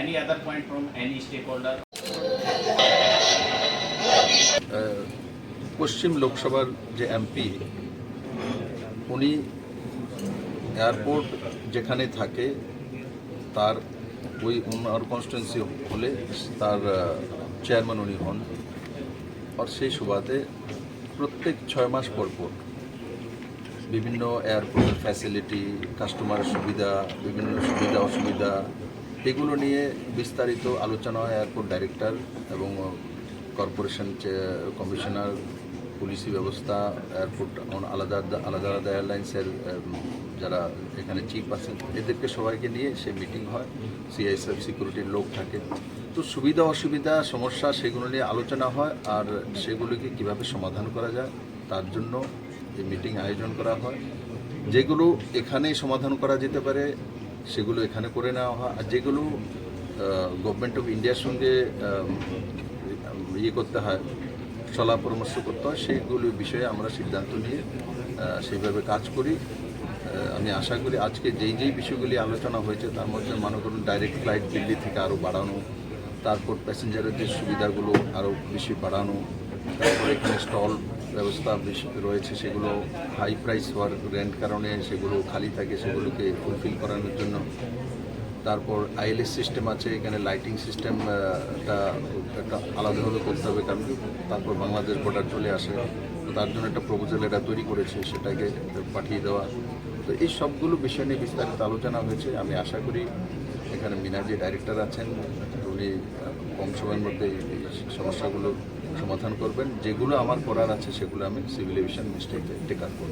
Any other point from any stakeholder? পশ্চিম লোকসভার যে MP উনি এয়ারপোর্ট যেখানে থাকে, তার ওই ওনার কনস্টিটুয়েন্সি হলে তার চেয়ারম্যান উনি হন আর সেই সুবাদে প্রত্যেক ছয় মাস পর বিভিন্ন এয়ারপোর্টের ফ্যাসিলিটি কাস্টমারের সুবিধা, বিভিন্ন সুবিধা, অসুবিধা, এগুলো নিয়ে বিস্তারিত আলোচনা হয় এয়ারপোর্ট ডাইরেক্টর এবং কর্পোরেশন কমিশনার পুলিশি ব্যবস্থা এয়ারপোর্ট আলাদা আলাদা আলাদা এয়ারলাইন্সের যারা এখানে চিফ আছেন, এদেরকে সবাইকে নিয়ে সে মিটিং হয়। সিআইএসএফ সিকিউরিটির লোক থাকে। তো সুবিধা, অসুবিধা, সমস্যা, সেগুলো নিয়ে আলোচনা হয় আর সেগুলোকে কীভাবে সমাধান করা যায়, তার জন্য এই মিটিং আয়োজন করা হয়, যেগুলো এখানে সমাধান করা যেতে পারে, সেগুলো এখানে করে নেওয়া হয়, আর যেগুলো গভর্নমেন্ট অফ ইন্ডিয়ার সঙ্গে ইয়ে করতে হয় সলা পরামর্শ করতে হয় সেইগুলো বিষয়ে আমরা সিদ্ধান্ত নিয়ে সেইভাবে কাজ করি। আমি আশা করি আজকে যেই যেই বিষয়গুলি আলোচনা হয়েছে, তার মধ্যে মনে করুন ডাইরেক্ট ফ্লাইট দিল্লি থেকে আরও বাড়ানো, তারপর প্যাসেঞ্জারের যে সুবিধাগুলো আরও বেশি বাড়ানো, তারপর এখানে স্টল ব্যবস্থা রয়েছে, সেগুলো হাই প্রাইস হওয়ার রেন্ট কারণে সেগুলো খালি থাকে, সেগুলোকে ফুলফিল করানোর জন্য। তারপর আইএলএস সিস্টেম আছে, এখানে লাইটিং সিস্টেম একটা একটা আলাদাভাবে করতে হবে, কারণ তারপর বাংলাদেশ বর্ডার চলে আসে। তার জন্য একটা প্রপোজাল এটা তৈরি করেছে, সেটাকে পাঠিয়ে দেওয়া। তো এই সবগুলো বিষয় নিয়ে বিস্তারিত আলোচনা হয়েছে, আমি আশা করি এখানে মিনা যে ডাইরেক্টর আছেন, উনি কম সময়ের মধ্যে সমস্যাগুলো সমাধান করবেন। যেগুলো আমার করার আছে, সেগুলো আমি সিভিল এভিশন মিনিস্ট্রিতে টেকার করব।